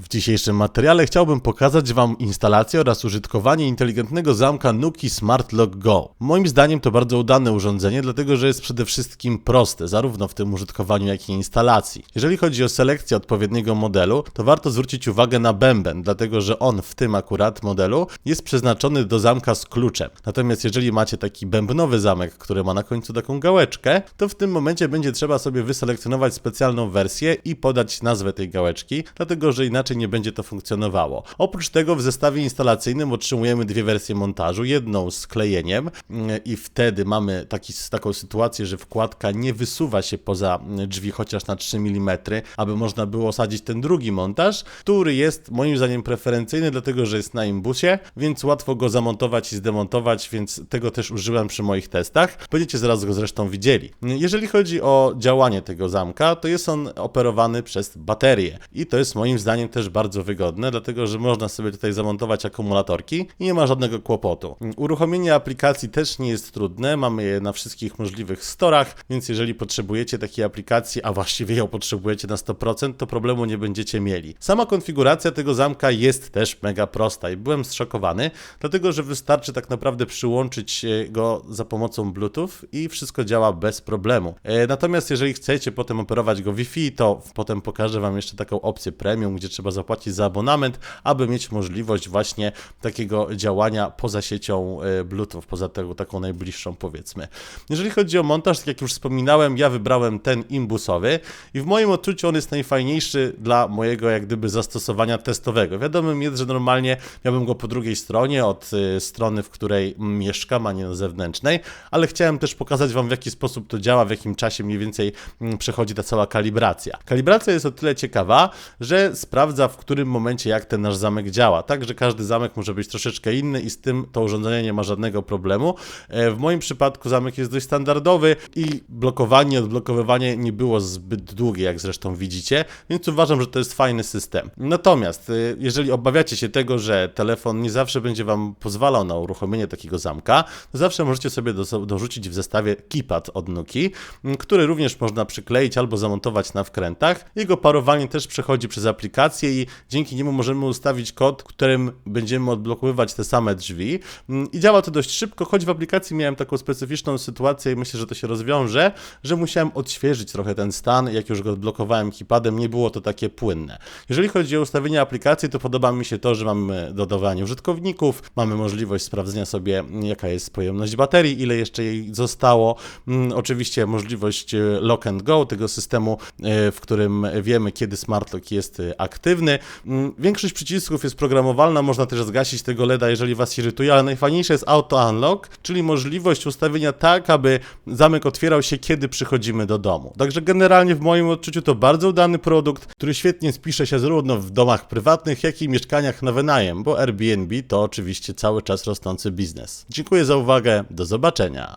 W dzisiejszym materiale chciałbym pokazać Wam instalację oraz użytkowanie inteligentnego zamka Nuki Smart Lock Go. Moim zdaniem to bardzo udane urządzenie, dlatego że jest przede wszystkim proste, zarówno w tym użytkowaniu, jak i instalacji. Jeżeli chodzi o selekcję odpowiedniego modelu, to warto zwrócić uwagę na bęben, dlatego że on w tym akurat modelu jest przeznaczony do zamka z kluczem. Natomiast jeżeli macie taki bębnowy zamek, który ma na końcu taką gałeczkę, to w tym momencie będzie trzeba sobie wyselekcjonować specjalną wersję i podać nazwę tej gałeczki, dlatego że inaczej nie będzie to funkcjonowało. Oprócz tego w zestawie instalacyjnym otrzymujemy dwie wersje montażu, jedną z klejeniem mm, i wtedy mamy taki, taką sytuację, że wkładka nie wysuwa się poza mm, drzwi chociaż na 3 mm, aby można było osadzić ten drugi montaż, który jest moim zdaniem preferencyjny, dlatego że jest na imbusie, więc łatwo go zamontować i zdemontować, więc tego też użyłem przy moich testach. Będziecie zaraz go zresztą widzieli. Jeżeli chodzi o działanie tego zamka, to jest on operowany przez baterię i to jest moim zdaniem też bardzo wygodne, dlatego że można sobie tutaj zamontować akumulatorki i nie ma żadnego kłopotu. Uruchomienie aplikacji też nie jest trudne, mamy je na wszystkich możliwych storach, więc jeżeli potrzebujecie takiej aplikacji, a właściwie ją potrzebujecie na 100%, to problemu nie będziecie mieli. Sama konfiguracja tego zamka jest też mega prosta i byłem zszokowany, dlatego że wystarczy tak naprawdę przyłączyć e, go za pomocą Bluetooth i wszystko działa bez problemu. E, Natomiast jeżeli chcecie potem operować go Wi-Fi, to potem pokażę Wam jeszcze taką opcję premium, gdzie trzeba zapłacić za abonament, aby mieć możliwość właśnie takiego działania poza siecią e, Bluetooth, poza tego, taką najbliższą powiedzmy. Jeżeli chodzi o montaż, tak jak już wspominałem, ja wybrałem ten imbusowy i w moim odczuciu on jest najfajniejszy dla mojego jak gdyby zastosowania testowego. Wiadomym jest, że normalnie miałbym go po drugiej stronie, od y, strony, w której mieszkam, a nie na zewnętrznej, ale chciałem też pokazać Wam w jaki sposób to działa, w jakim czasie mniej więcej mm, przechodzi ta cała kalibracja. Kalibracja jest o tyle ciekawa, że sprawdza w którym momencie jak ten nasz zamek działa. Także każdy zamek może być troszeczkę inny i z tym to urządzenie nie ma żadnego problemu. E, W moim przypadku zamek jest dość standardowy i blokowanie, odblokowywanie nie było zbyt długie, jak zresztą widzicie, więc uważam, że to jest fajny system. Natomiast e, jeżeli obawiacie się tego, że telefon nie zawsze będzie Wam pozwalał na uruchomienie takiego zamka, to zawsze możecie sobie do, dorzucić w zestawie keypad od Nuki, który również można przykleić albo zamontować na wkrętach. Jego parowanie też przechodzi przez aplikację i dzięki niemu możemy ustawić kod, którym będziemy odblokowywać te same drzwi. Mm, I działa to dość szybko, choć w aplikacji miałem taką specyficzną sytuację i myślę, że to się rozwiąże, że musiałem odświeżyć trochę ten stan, jak już go odblokowałem keypadem, nie było to takie płynne. Jeżeli chodzi o ustawienie aplikacji, to podoba mi się to, że mamy dodawanie użytkowników, mamy możliwość sprawdzenia sobie, jaka jest pojemność baterii, ile jeszcze jej zostało. Mm, Oczywiście możliwość e, lock and go, tego systemu, e, w którym wiemy, kiedy smart lock jest e, Mm, Większość przycisków jest programowalna, można też zgasić tego LEDa, jeżeli Was irytuje, ale najfajniejsze jest auto unlock, czyli możliwość ustawienia tak, aby zamek otwierał się, kiedy przychodzimy do domu. Także generalnie w moim odczuciu to bardzo udany produkt, który świetnie spisze się zarówno w domach prywatnych, jak i mieszkaniach na wynajem, bo Airbnb to oczywiście cały czas rosnący biznes. Dziękuję za uwagę, do zobaczenia.